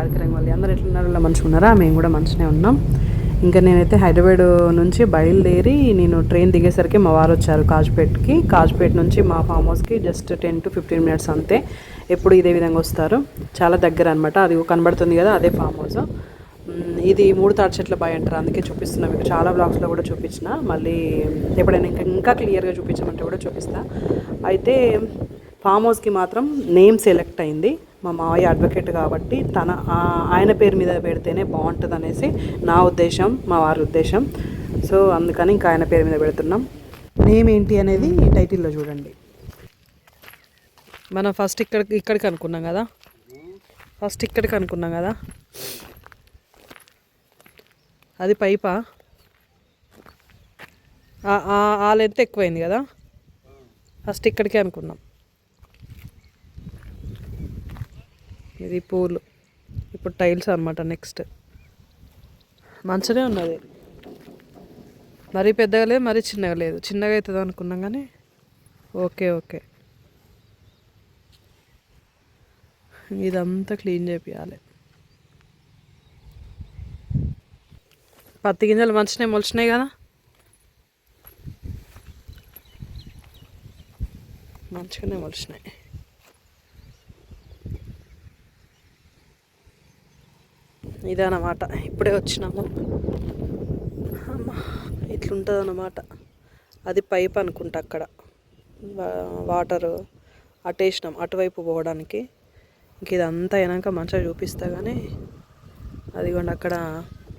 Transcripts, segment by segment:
తాడికరంగల్లి అందరు ఎట్లున్నారు? ఇలా మంచిగా ఉన్నారా? మేము కూడా మంచిగానే ఉన్నాం. ఇంకా నేనైతే హైదరాబాద్ నుంచి బయలుదేరి నేను ట్రైన్ దిగేసరికి మా వారు వచ్చారు కాజ్పేట్కి. కాజ్పేట్ నుంచి మా ఫామ్ హౌస్కి just ten to fifteen minutes అంతే. ఎప్పుడు ఇదే విధంగా వస్తారు. చాలా దగ్గర అనమాట అది కనబడుతుంది కదా అదే ఫామ్ హౌస్ ఇది మూడు తాటి చెట్ల బాయ్ అంటారు. అందుకే చూపిస్తున్నా మీకు. చాలా బ్లాగ్స్లో కూడా చూపించిన. మళ్ళీ ఎప్పుడైనా ఇంకా ఇంకా క్లియర్గా చూపించమంటే కూడా చూపిస్తా. అయితే ఫామ్ హౌస్కి మాత్రం నేమ్ సెలెక్ట్ అయింది. మా మావయ్య అడ్వకేట్ కాబట్టి తన ఆయన పేరు మీద పెడితేనే బాగుంటుంది అనేసి నా ఉద్దేశం మా వారి ఉద్దేశం. సో అందుకని ఇంకా ఆయన పేరు మీద పెడుతున్నాం. నేమ్ ఏంటి అనేది ఈ టైటిల్లో చూడండి. మనం ఫస్ట్ ఇక్కడ ఇక్కడికి అనుకున్నాం కదా? ఫస్ట్ ఇక్కడికి అనుకున్నాం కదా? అది పైపా? ఆ లెంత్ ఎక్కువైంది కదా? ఫస్ట్ ఇక్కడికే అనుకున్నాం. ఇది పూలు. ఇప్పుడు టైల్స్ అనమాట నెక్స్ట్. మంచిగానే ఉన్నది. మరీ పెద్దగా లేదు మరీ చిన్నగా లేదు. చిన్నగా అవుతుంది అనుకున్నాం కానీ ఓకే ఓకే. ఇదంతా క్లీన్ చేపియాలి. పత్తి గింజలు మంచిగా మొలిచినాయి కదా? మంచిగానే మొలిచినాయి. ఇదన్నమాట. ఇప్పుడే వచ్చినాము. అమ్మా ఇట్లుంటుంది అన్నమాట అది పైప్ అనుకుంటా అక్కడ. వాటర్ అటేసినాం అటువైపు పోవడానికి. ఇంక ఇదంతా అయినాక మంచిగా చూపిస్తా కానీ అదిగోండి అక్కడ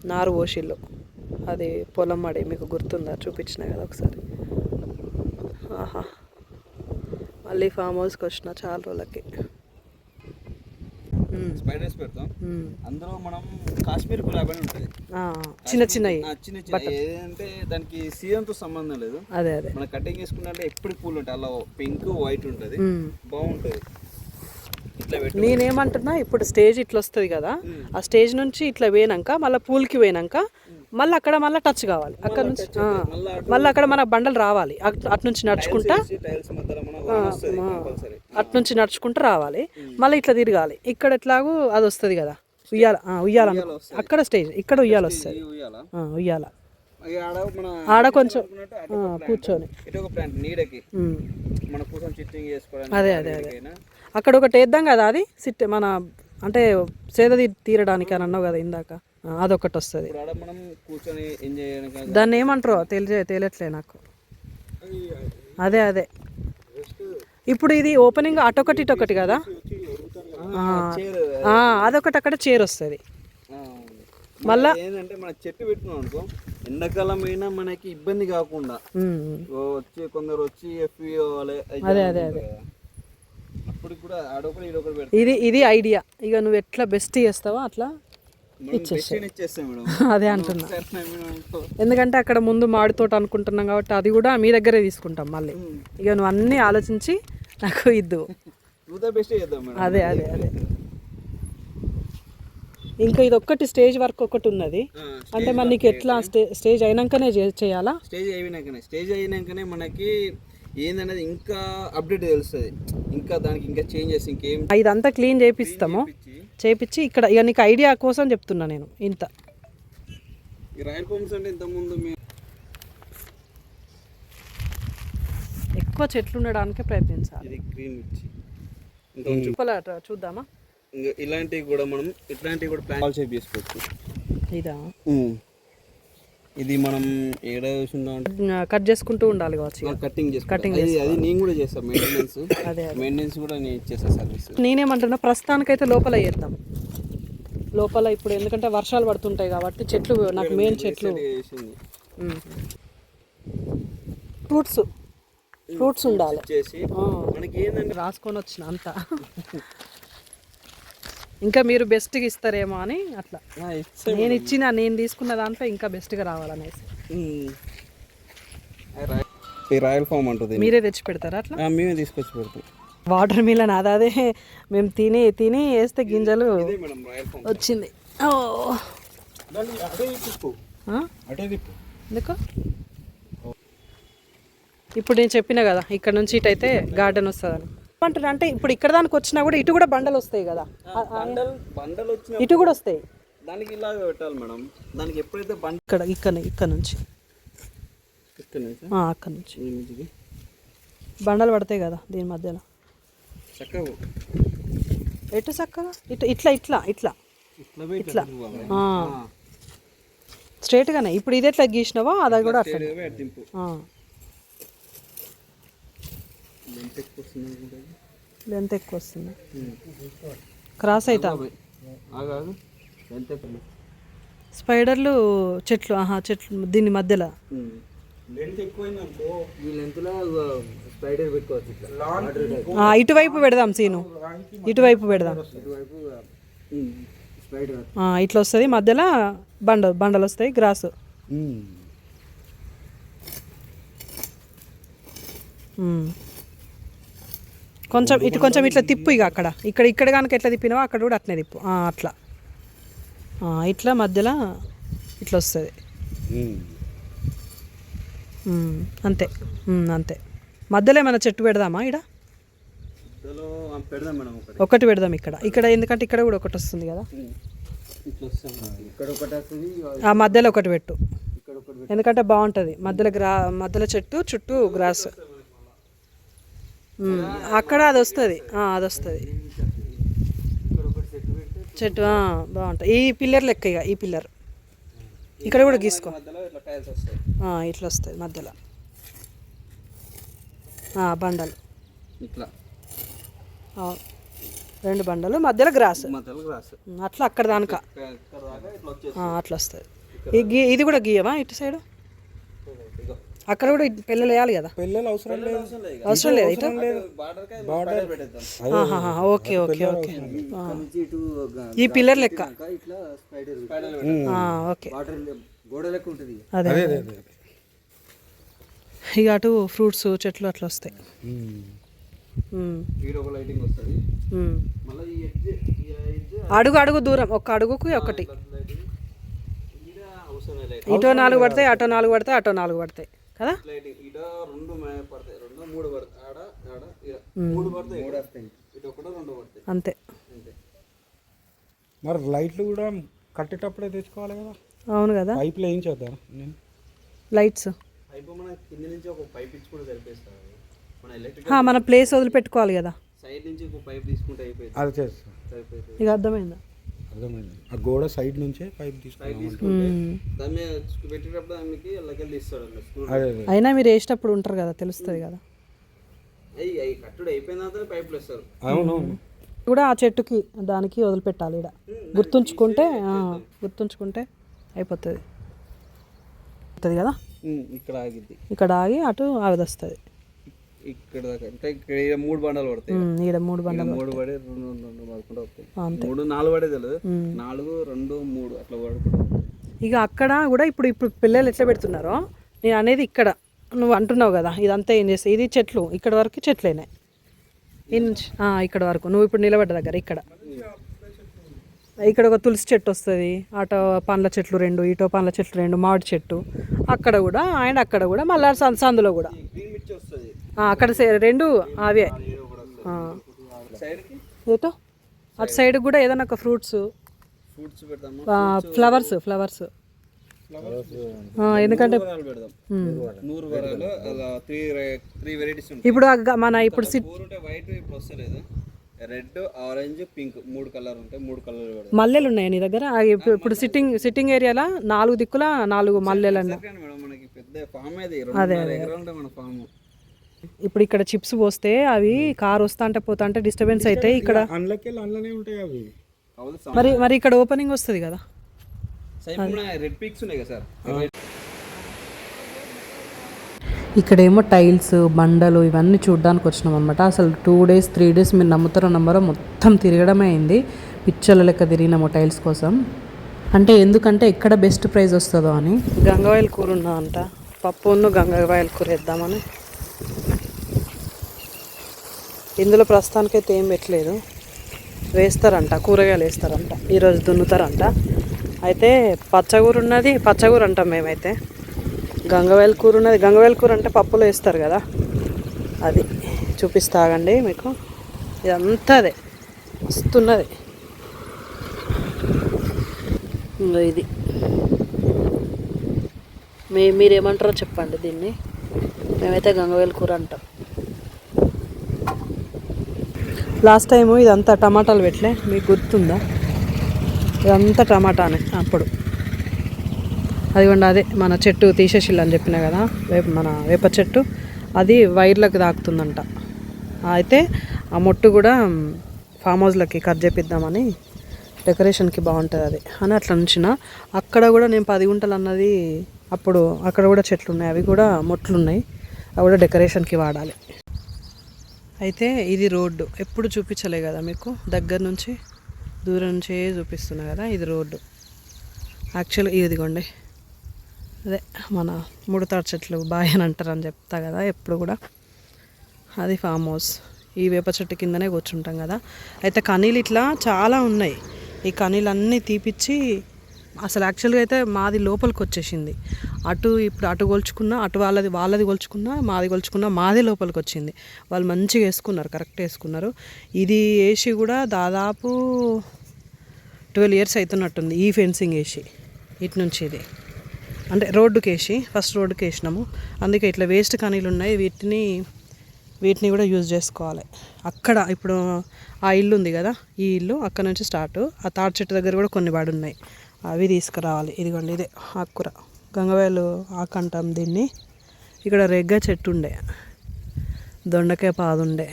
నారు పోసిల్లు అది పొలం అడి మీకు గుర్తుందా? చూపించిన కదా ఒకసారి. ఆహా. మళ్ళీ ఫామ్ హౌస్కి వచ్చిన చాలా రోజులకి. స్పైడర్స్ పెడతాం. అందులో మనం కాశ్మీర్ గులాబీ అని ఉంటుంది. చిన్న చిన్న చిన్న ఏదంటే దానికి సీజన్తో సంబంధం లేదు. అదే అదే. మనం కటింగ్ చేసుకుంటే ఎప్పుడు పూలు ఉంటాయి అలా పింక్ వైట్ ఉంటుంది. బాగుంటుంది. నేనేమంటున్నా ఇప్పుడు స్టేజ్ ఇట్లా వస్తుంది కదా ఆ స్టేజ్ నుంచి ఇట్లా పోయినాక మళ్ళీ పూల్కి పోయినాక మళ్ళీ అక్కడ మళ్ళీ టచ్ కావాలి. అక్కడ నుంచి మళ్ళీ అక్కడ మన బండలు రావాలి. అట్ నుంచి నడుచుకుంటా. అటు నుంచి నడుచుకుంటూ రావాలి. మళ్ళీ ఇట్లా తిరగాలి. ఇక్కడ ఎట్లాగూ అది వస్తుంది కదా. ఉయ్యాల ఉయ్యాల అక్కడ స్టేజ్ ఇక్కడ ఉయ్యాల వస్తుంది. ఉయ్యాల? ఆడ కొంచెం. కూర్చొని. అదే అదే అదే. అక్కడ ఒకటి వేద్దాం కదా అది? సిట్ మన అంటే సేద తీరడానికి అని అన్నావు కదా ఇందాక. అదొకటి వస్తుంది. దాన్ని ఏమంటారో? తెలిసే తేలట్లే నాకు. అదే అదే. ఇప్పుడు ఇది ఓపెనింగ్ అటొకటి ఇటొకటి కదా? అదొకటి అక్కడ చైర్ వస్తుంది. మళ్ళా ఏంటంటే మన చెట్టు పెట్టుకున్నాం అనుకో ఎండాకాలం అయినా మనకి ఇబ్బంది కాకుండా ఓ వచ్చి కొందరు వచ్చి ఎఫ్ఈ అదే, అదే, అదే. అప్పుడు కూడా ఇది ఇది ఐడియా ఇక నువ్వు ఎట్లా బెస్ట్ చేస్తావో అట్లా మనం అదే అంటున్నా. ఎందుకంటే అక్కడ ముందు మాడి తోట అనుకుంటున్నాం కాబట్టి అది కూడా మీ దగ్గరే తీసుకుంటాం మళ్ళీ. ఇక నువ్వు అన్నీ ఆలోచించి నాకు ఇద్దు. అదే అదే అదే. ఇంకా ఇది ఒక్కటి స్టేజ్ వర్క్ ఒకటి ఉన్నది. అంటే మరి నీకు ఎట్లా స్టే స్టేజ్ అయినాకనే చేయాలా? స్టేజ్ అయినాకనే స్టేజ్ అయినాకనే మనకి ఏందనేది ఇంకా అప్డేట్ తెలుస్తుంది. ఇంకా దానికి ఇంకా చేంజెస్ ఇంకేం ఇదంతా క్లీన్ చేపిస్తాము. చేపించి ఇక్కడ ఇక నీకు ఐడియా కోసం చెప్తున్నా నేను ఇంత. ఎక్కువ చెట్లు ఉండడానికే ప్రయత్నించాలి. చూద్దామా? ఇంకా ఇలాంటివి కూడా మనం ఇట్లాంటివి కూడా ప్లాన్ షేప్ చేసుకోవచ్చు ఇదా? ఇది మనం ఏడ కట్ చేసుకుంటూ ఉండాలి కావచ్చు. కటింగ్ చేసుకోవాలి అది అది నేను కూడా చేస్తాను మెయింటెనెన్స్ అదే మెయింటెనెన్స్ కూడా నేను ఇచ్చేస్తాను సర్వీస్ నేనేమంటున్నా ప్రస్తుతానికైతే లోపల వేద్దాం. లోపల ఇప్పుడు ఎందుకంటే వర్షాలు పడుతుంటాయి కాబట్టి చెట్లు నాకు మెయిన్ చెట్లు. ఫ్రూట్స్ ఫ్రూట్స్ ఉండాలి. మనకి ఏంటంటే రాసుకొని వచ్చిన అంతా. ఇంకా మీరు బెస్ట్గా ఇస్తారేమో అని అట్లా. నేను ఇచ్చిన నేను తీసుకున్న దాంట్లో ఇంకా బెస్ట్గా రావాలనేసి. రాయల్- ఈ రాయల్ ఫామ్ అంటుంది మీరే తెచ్చి పెడతారా అట్లా? ఆ, మేమే తీసుకొచ్చి పెడతాం. వాటర్ మిలన్ అదే అదే మేము తిని తిని వేస్తే గింజలు ఇదే మేడం రాయల్ ఫామ్. వచ్చింది. ఎందుకు? ఇప్పుడు నేను చెప్పిన కదా ఇక్కడ నుంచి ఇటు అయితే గార్డెన్ వస్తుందని. అంటారు అంటే ఇప్పుడు ఇక్కడ దానికి వచ్చినా కూడా ఇటు కూడా బండలు వస్తాయి కదా. బండల్ బండలు వచ్చిన ఇటు కూడా వస్తాయి. దానికి ఇలాగ పెట్టాలి మేడం. దానికి ఎప్పుడైతే బండ ఇక్కడ ఇక్కడ ఇక్కడ నుంచి. ఇక్కడ నుంచి? అక్కడ నుంచి. బండలు పడతాయి కదా దీని మధ్యలో. చక్కగా ఎటు చక్కగా? ఇట్లా ఇట్లా ఇట్లా. ఇట్లా ఇట్లా. స్ట్రైట్గానే. ఇప్పుడు ఇది ఎట్లా గీసినావో? అది కూడా అట్లా సైడ్గా పెట్టి దింపు ఆ. ఎంత ఎక్కువ వస్తుంది అనుకుంటుంది లెంత్ ఎక్కువ వస్తుంది క్రాస్ అవుతా స్పైడర్లు చెట్లు ఆహా చెట్లు దీని మధ్యలో. ఆ, ఇటువైపు పెడదాం సీను. ఇటువైపు పెడదాం. ఇటువైపు స్పైడర్ ఆ, ఇట్లా వస్తుంది మధ్యలో బండ బండలు వస్తాయి గ్రాసు ఉమ్. కొంచెం ఇటు కొంచెం ఇట్లా తిప్పు ఇక అక్కడ. ఇక్కడ ఇక్కడ కనుక ఎట్లా తిప్పినావో అక్కడ కూడా అట్లనే తిప్పు. అట్లా. ఇట్లా మధ్యలో ఇట్లా వస్తుంది. అంతే. అంతే. మధ్యలో ఏమైనా చెట్టు పెడదామా మేడం ఒకటి. పెడదాం ఇక్కడ. ఇక్కడ ఎందుకంటే ఇక్కడ కూడా ఒకటి వస్తుంది కదా. ఆ మధ్యలో ఒకటి పెట్టు. ఎందుకంటే బాగుంటుంది. మధ్యలో గ్రా మధ్యలో చెట్టు చుట్టూ గ్రాస్. అక్కడ అది వస్తుంది. అది వస్తుంది. చెట్టు బాగుంటుంది. ఈ పిల్లర్ లెక్క ఇక ఈ పిల్లర్. ఇక్కడ కూడా గీసుకో. ఇట్లా వస్తుంది మధ్యలో. బండలు. ఇట్లా. రెండు బండలు మధ్యలో గ్రాస్. అట్లా అక్కడ దానిక. అట్లా వస్తుంది. ఇది కూడా గీయవా ఇటు సైడ్? అక్కడ కూడా పిల్లలు వేయాలి కదా? పిల్లలు అవసరం లేదు. అవసరం లేదు ఇటు? Border okay okay okay. ఈ పిల్లర్ లెక్క? ఓకే. అదే ఇక అటు ఫ్రూట్స్ చెట్లు అట్లా వస్తాయి. ఉమ్, ఈడ ఒక లైటింగ్ వస్తుంది. ఉమ్. మళ్ళీ ఈ ఎడ్జ్ ఈ ఎడ్జ్ అడుగు అడుగు దూరం. ఒక అడుగుకు ఒకటి. ఇటో నాలుగు పడతాయి అటో నాలుగు పడతాయి అటో నాలుగు పడతాయి. కదా? అంతే. అంతే. మరి లైట్లు కూడా కట్టేటప్పుడే తెచ్చుకోవాలి కదా? అవును కదా. పైపులు ఏం చేద్దాం? నేను లైట్స్. పైప్ మన కింద నుంచి ఒక పైప్ ఇచ్చి కూడా సరిపేస్తారు మన ఎలక్ట్రిక్ ఆ, మన ప్లేస్ వదిలిపెట్టుకోవాలి కదా. సైడ్ నుంచి ఒక పైప్ తీసుకుంటే అయిపోయింది. అది చేస్తాం. ఇక అర్థమైందా? అర్థమైంది. ఆ గోడ సైడ్ నుంచే పైప్ తీసుకుంటే అయినా మీరు వేసేటప్పుడు ఉంటారు కదా తెలుస్తుంది కదా. అయ్యి అవి కట్టుడు అయిపోయిన తర్వాత పైపులు వేస్తారు. అవునవును. కూడా ఆ చెట్టుకి దానికి వదిలిపెట్టాలి ఇక్కడ గుర్తుంచుకుంటే గుర్తుంచుకుంటే అయిపోతుంది. అవుతుంది కదా? ఇక్కడ ఆగిద్ది. ఇక్కడ ఆగి అటు ఆవిది వస్తుంది ఇక్కడ దాకా. అంటే ఇక్కడ మూడు బండలు పడతాయి. ఈడ మూడు బండ ఈడ మూడు పడే రెండు రెండు పడుకుంటూ వస్తాయి. మూడు నాలుగు పడే తెలియదు. నాలుగు రెండు మూడు అట్లా వస్తాయి. ఇక అక్కడ కూడా ఇప్పుడు ఇప్పుడు పిల్లలు ఎట్లా పెడుతున్నారో నేను అనేది ఇక్కడ నువ్వు అంటున్నావు కదా ఇదంతా ఏం చేస్తాయి? ఇది చెట్లు ఇక్కడ వరకు చెట్లేనే నుంచి ఆ, ఇక్కడ వరకు. నువ్వు ఇప్పుడు నిలబడ్డ దగ్గర ఇక్కడ. ఇక్కడ ఒక తులసి చెట్టు వస్తుంది అటో పండ్ల చెట్లు రెండు ఇటో పండ్ల చెట్లు రెండు మామిడి చెట్టు. అక్కడ కూడా అండ్ అక్కడ కూడా మళ్ళీ సందు సందులో కూడా. అక్కడ రెండు అవే. ఏటో? అటు సైడ్ కూడా ఏదైనా ఒక ఫ్రూట్స్. Flowers flowers. ఎందుకంటే ఇప్పుడు మన ఇప్పుడు రెడ్ ఆరెంజ్ పింక్ మూడు కలర్ ఉంటాయి మూడు కలర్ మల్లెలు ఉన్నాయి నీ దగ్గర? ఇప్పుడు- సిట్టింగ్ సిట్టింగ్ ఏరియాలో? నాలుగు దిక్కుల నాలుగు మల్లెలు అన్న కానీ మేడం. మనకి పెద్ద ఫామ్ అది. మన ఫామ్ ఇప్పుడు ఇక్కడ చిప్స్ పోస్తే అవి కార్ వస్తా అంటే పోతా అంటే డిస్టర్బెన్స్ అయితే ఇక్కడ. ఉంటాయి అవి. మరి మరి ఇక్కడ ఓపెనింగ్ వస్తుంది కదా? రెడ్ పిక్స్ ఉన్నాయి కదా సార్. ఇక్కడేమో టైల్స్ బండలు ఇవన్నీ చూడడానికి వచ్చినాం అనమాట అసలు టూ డేస్ త్రీ డేస్ మీరు నమ్ముతారో నమ్మరో మొత్తం తిరగడమే అయింది. పిచ్చల లెక్క తిరిగినాము టైల్స్ కోసం. అంటే ఎందుకంటే ఎక్కడ బెస్ట్ ప్రైస్ వస్తుందో అని. గంగవాయల కూర ఉన్నా అంట. పప్పును గంగవాయల కూర వేద్దామని. ఇందులో ప్రస్తుతానికైతే ఏం పెట్టలేదు. వేస్తారంట కూరగాయలు వేస్తారంట. ఈరోజు దున్నుతారంట. అయితే పచ్చగూర ఉన్నది పచ్చగూర అంటాం మేమైతే. గంగవేల కూర ఉన్నది. గంగవేల కూర అంటే పప్పులో వేస్తారు కదా? అది చూపిస్తాగండి మీకు. ఇదంతా అదే. వస్తున్నది ఇది. మీ మీరేమంటారో చెప్పండి దీన్ని. మేమైతే గంగవేల కూర అంటాం. లాస్ట్ టైము ఇదంతా టమాటాలు పెట్టలే. మీకు గుర్తుందా? ఇదంతా టమాటానే అప్పుడు. అదిగోండి అదే మన చెట్టు తీసేసిల్లు అని చెప్పిన కదా వేప మన వేప చెట్టు అది వైర్లకు తాకుతుందంట అయితే ఆ మొట్టు కూడా ఫామ్ హౌస్లకి కట్ చేపిద్దామని డెకరేషన్కి బాగుంటుంది అది. అని అట్లా ఉంచిన. అక్కడ కూడా నేను పది గుంటలు అన్నది అప్పుడు అక్కడ కూడా చెట్లు ఉన్నాయి అవి కూడా మొట్లు ఉన్నాయి అవి కూడా డెకరేషన్కి వాడాలి. అయితే ఇది రోడ్డు. ఎప్పుడు చూపించలే కదా మీకు? దగ్గర నుంచి దూరం నుంచే చూపిస్తున్నా కదా ఇది రోడ్డు. యాక్చువల్గా ఇదిగోండి. అదే మన ముడతాడు చెట్లు బాయ్ అని అంటారు అని చెప్తా కదా ఎప్పుడు కూడా. అది ఫామ్ హౌస్ ఈ వేప చెట్టు కిందనే కూర్చుంటాం కదా. అయితే కనీలు ఇట్లా చాలా ఉన్నాయి. ఈ కనీలన్నీ తీపిచ్చి అసలు యాక్చువల్గా అయితే మాది లోపలికి వచ్చేసింది. అటు ఇప్పుడు అటు కొలుచుకున్నా అటు వాళ్ళది వాళ్ళది కొలుచుకున్నా మాది కొలుచుకున్నా మాదే లోపలికి వచ్చింది. వాళ్ళు మంచిగా వేసుకున్నారు కరెక్ట్ వేసుకున్నారు. ఇది వేసి కూడా దాదాపు ట్వెల్వ్ ఇయర్స్ అవుతున్నట్టుంది ఈ ఫెన్సింగ్ వేసి. ఇటు నుంచి ఇది. అంటే రోడ్డుకి వేసి ఫస్ట్ రోడ్డుకి వేసినాము అందుకే ఇట్లా వేస్ట్ కనీలు ఉన్నాయి. వీటిని వీటిని కూడా యూజ్ చేసుకోవాలి. అక్కడ ఇప్పుడు ఆ ఇల్లు ఉంది కదా ఈ ఇల్లు అక్కడ నుంచి స్టార్ట్ ఆ తాటి చెట్టు దగ్గర కూడా కొన్ని పడి ఉన్నాయి అవి తీసుకురావాలి. ఇదిగోండి ఇదే ఆకుకూర. గంగవేలు ఆకు అంటాం దీన్ని. ఇక్కడ రెగ్గ చెట్టు ఉండే దొండకాయ పాదుండే.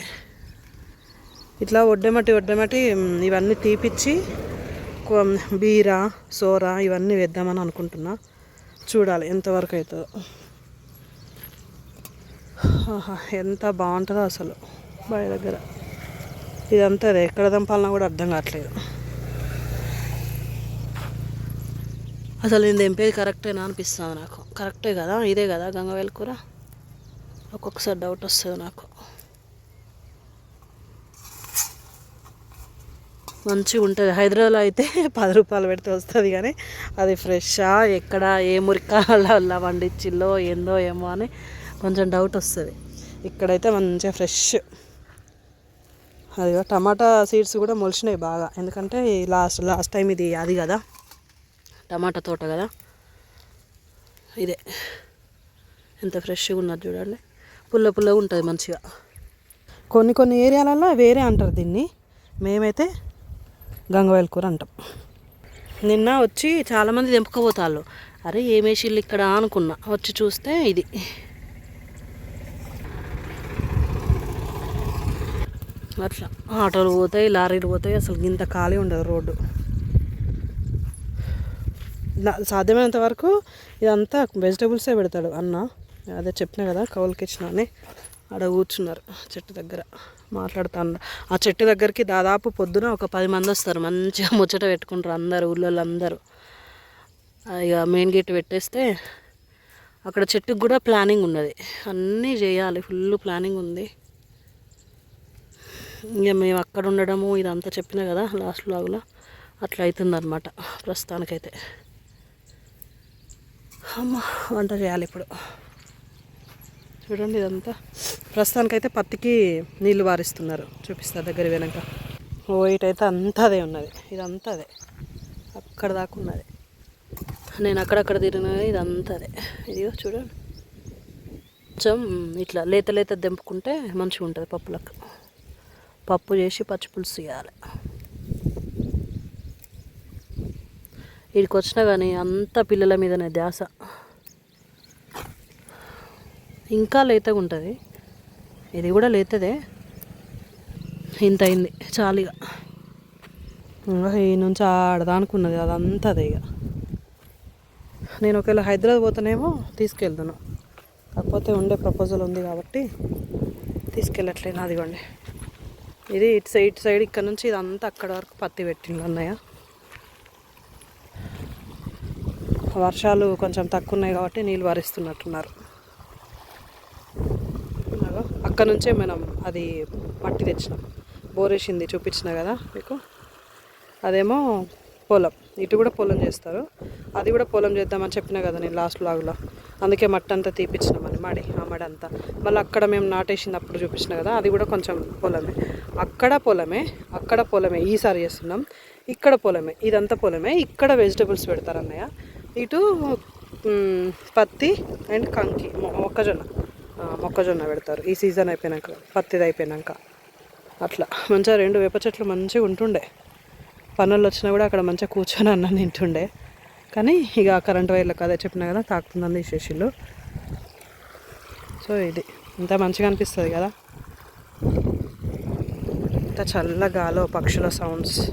ఇట్లా ఒడ్డెమటి ఒడ్డెమటి ఇవన్నీ తీపిచ్చి బీర సోర ఇవన్నీ వేద్దామని అనుకుంటున్నా. చూడాలి ఎంతవరకు అవుతుందో. ఆహా, ఎంత బాగుంటుందో అసలు బావి దగ్గర. ఇదంతా ఎక్కడ దంపాలన్నా కూడా అర్థం కావట్లేదు. అసలు నేను దింపేది కరెక్టేనా అనిపిస్తుంది నాకు. కరెక్టే కదా? ఇదే కదా గంగవేల కూర? ఒక్కొక్కసారి డౌట్ వస్తుంది నాకు. మంచిగా ఉంటుంది. హైదరాబాద్లో అయితే పది రూపాయలు పెడితే వస్తుంది కానీ అది ఫ్రెషా ఎక్కడ? ఏ మురికాల వండిచ్చిల్లో ఏందో ఏమో అని కొంచెం డౌట్ వస్తుంది. ఇక్కడైతే మంచిగా ఫ్రెష్ అది టమాటా సీడ్స్ కూడా మొలిచినాయి బాగా. ఎందుకంటే లాస్ట్ లాస్ట్ టైం ఇది అది కదా. టమాటా తోట కదా. ఇదే. ఎంత ఫ్రెష్గా ఉన్నది చూడండి. పుల్ల పుల్లగా ఉంటుంది మంచిగా. కొన్ని కొన్ని ఏరియాలలో వేరే అంటారు దీన్ని. మేమైతే గంగవాయల కూర అంటాం. నిన్న వచ్చి చాలామంది తెంపుకోపోతాళ్ళు. అరే ఏమేసిళ్ళు ఇక్కడ అనుకున్నా. వచ్చి చూస్తే ఇది. అట్లా. ఆటోలు పోతాయి లారీలు పోతాయి. అసలు ఇంత ఖాళీ ఉండదు రోడ్డు. సాధ్యమైనంత వరకు ఇదంతా వెజిటేబుల్సే పెడతాడు అన్న. అదే చెప్పిన కదా కౌలుకిచ్చినా అని. ఆడ కూర్చున్నారు చెట్టు దగ్గర. మాట్లాడుతాను. ఆ చెట్టు దగ్గరికి దాదాపు పొద్దున ఒక పది మంది వస్తారు. మంచిగా ముచ్చట పెట్టుకుంటారు అందరు ఊళ్ళో అందరూ ఇక మెయిన్ గేట్ పెట్టేస్తే అక్కడ చెట్టుకు కూడా ప్లానింగ్ ఉన్నది. అన్నీ చేయాలి. ఫుల్ ప్లానింగ్ ఉంది. ఇంకా మేము అక్కడ ఉండడము ఇదంతా చెప్పిన కదా లాస్ట్ లాగులో అట్లా అవుతుందన్నమాట ప్రస్తుతానికైతే. అమ్మ వంట చేయాలి ఇప్పుడు. చూడండి ఇదంతా. ప్రస్తుతానికైతే పత్తికి నీళ్ళు వారిస్తున్నారు. చూపిస్తా దగ్గర వెనక. ఓ ఇటైతే అంతా అదే ఉన్నది. ఇదంతా అదే. అక్కడ దాకా ఉన్నది. నేను అక్కడక్కడ తిరిగినది ఇదంతా అదే. ఇదిగో చూడండి. కొంచెం ఇట్లా లేత లేత దింపుకుంటే మంచిగా ఉంటుంది పప్పులకు. పప్పు చేసి పచ్చి పులుసు చేయాలి. వీడికి వచ్చినా కానీ అంత పిల్లల మీదనే ధ్యాస. ఇంకా లేతగా ఉంటుంది. ఇది కూడా లేతదే. ఇంత అయింది. చాలిగా. ఇంకా ఈ నుంచి ఆడదానుకున్నది అదంతా అదే ఇక నేను ఒకవేళ హైదరాబాద్ పోతానేమో తీసుకెళ్తాను. కాకపోతే ఉండే ప్రపోజల్ ఉంది కాబట్టి తీసుకెళ్ళట్లేదు. అదిగోండి. ఇది ఇటు సైడ్ ఇటు సైడ్ ఇక్కడ నుంచి ఇదంతా అక్కడ వరకు పత్తి పెట్టిండ్రు అన్నయ్య. వర్షాలు కొంచెం తక్కువ ఉన్నాయి కాబట్టి నీళ్ళు వరిస్తున్నట్టున్నారు. అక్కడ నుంచే మనం అది మట్టి తెచ్చినాం. బోరేసింది చూపించిన కదా మీకు? అదేమో పొలం. ఇటు కూడా పొలం చేస్తారు. అది కూడా పొలం చేద్దామని చెప్పిన కదా నేను లాస్ట్ లాగులో అందుకే మట్టి అంతా తీపిచ్చినామని మడి ఆ మడి అంతా. మళ్ళీ అక్కడ మేము నాటేసింది అప్పుడు చూపించిన కదా అది కూడా కొంచెం పొలమే. అక్కడ పొలమే అక్కడ పొలమే ఈసారి చేస్తున్నాం. ఇక్కడ పొలమే ఇదంతా పొలమే. ఇక్కడ వెజిటబుల్స్ పెడతారు అన్నయ్య. ఇటు పత్తి అండ్ కంకి మొక్కజొన్న. మొక్కజొన్న పెడతారు. ఈ సీజన్ అయిపోయినాక పత్తిది అయిపోయినాక. అట్లా. మంచిగా రెండు వేప చెట్లు మంచిగా ఉంటుండే. పనులు వచ్చినా కూడా అక్కడ మంచిగా కూర్చొని అన్నం తింటుండే. కానీ ఇక కరెంట్ వైర్లకు అదే చెప్పినా కదా తాకుతుందని తీసేసిళ్ళు. సో ఇది. ఇంత మంచిగా అనిపిస్తుంది కదా. ఇంత చల్లగాలో పక్షుల సౌండ్స్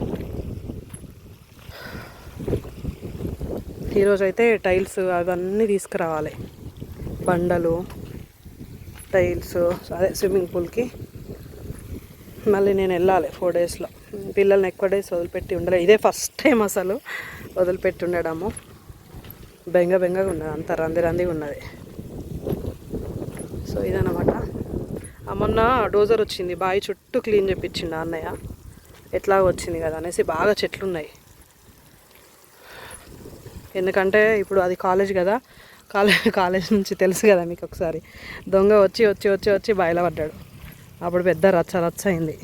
ఈరోజైతే టైల్స్ అవన్నీ తీసుకురావాలి. బండలు. టైల్స్ అదే స్విమ్మింగ్ పూల్కి. మళ్ళీ నేను వెళ్ళాలి ఫోర్ డేస్లో పిల్లల్ని ఎక్కువ డేస్ వదిలిపెట్టి ఉండలే. ఇదే ఫస్ట్ టైం అసలు వదిలిపెట్టి ఉండడము. బెంగ బెంగగా ఉన్నది అంత రంది రందిగా ఉన్నది. సో ఇదన్నమాట. మొన్న డోజర్ వచ్చింది. బావి చుట్టూ క్లీన్ చేపించిండు అన్నయ్య. ఎట్లా వచ్చింది కదా అనేసి బాగా చెట్లు ఉన్నాయి ఎందుకంటే ఇప్పుడు అది కాలేజ్ కదా. కాలేజ్ కాలేజ్ నుంచి తెలుసు కదా మీకు ఒకసారి. దొంగ వచ్చి వచ్చి వచ్చి వచ్చి బయల పడ్డాడు అప్పుడు పెద్ద రచ్చ రచ్చ అయింది.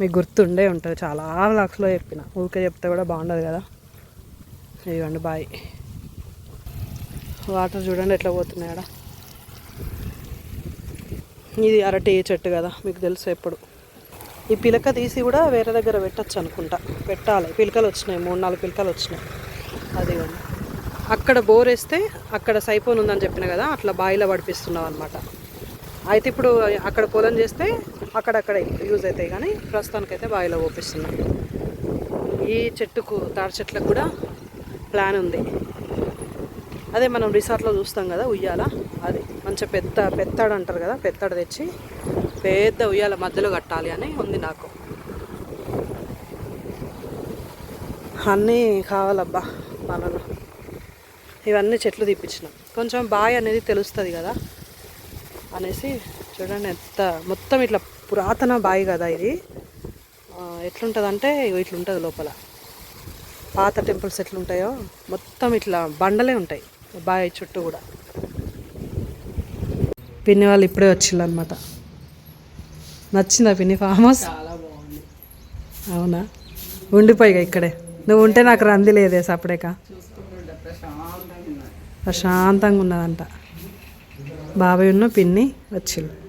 మీకు గుర్తుండే ఉంటుంది. చాలా లాక్స్లో చెప్పిన. ఊరికే చెప్తే కూడా బాగుండదు కదా. ఇదిగోండి బాయ్. వాటర్ చూడండి ఎట్లా పోతున్నాయి ఆడ. ఇది అరటి చెట్టు కదా మీకు తెలుసు ఎప్పుడు. ఈ పిలక తీసి కూడా వేరే దగ్గర పెట్టచ్చు అనుకుంటా. పెట్టాలి. పిలకలు వచ్చినాయి. మూడు నాలుగు పిలకలు వచ్చినాయి. అది అక్కడ బోర్ వేస్తే అక్కడ సైపోన్ ఉందని చెప్పిన కదా అట్లా బావిలో పడిపిస్తున్నాం అనమాట అయితే ఇప్పుడు అక్కడ పొలం చేస్తే అక్కడక్కడ యూజ్ అవుతాయి కానీ ప్రస్తుతానికైతే బావిలో ఓపిస్తున్నాం ఈ చెట్టుకు తాడి చెట్లకు కూడా ప్లాన్ ఉంది. అదే మనం రిసార్ట్లో చూస్తాం కదా ఉయ్యాల అది మంచిగా పెద్ద పెత్తాడు అంటారు కదా పెత్తాడు తెచ్చి పెద్ద ఉయ్యాల మధ్యలో కట్టాలి అని ఉంది నాకు. అన్నీ కావాలబ్బా మనలో. ఇవన్నీ చెట్లు తీపించినాం కొంచెం బాయ్ అనేది తెలుస్తుంది కదా అనేసి చూడండి ఎంత మొత్తం ఇట్లా పురాతన బావి కదా ఇది. ఆ, ఎట్లుంటుందంటే ఇగో ఇట్లుంటుంది లోపల. పాత టెంపుల్స్ ఎట్లుంటాయో మొత్తం ఇట్లా బండలే ఉంటాయి. బావి చుట్టూ కూడా. పిన్ని వాళ్ళు ఇప్పుడే వచ్చిళ్ళు అనమాట నచ్చిందా పిన్ని ఫామ్ హౌస్? అవునా? ఉండిపోయిగా ఇక్కడే. నువ్వు ఉంటే నాకు రంది లేదే సపడేక ప్రశాంతంగా ఉన్నదంట. బాబాయ్ ఉన్న పిన్ని వచ్చిళ్ళు.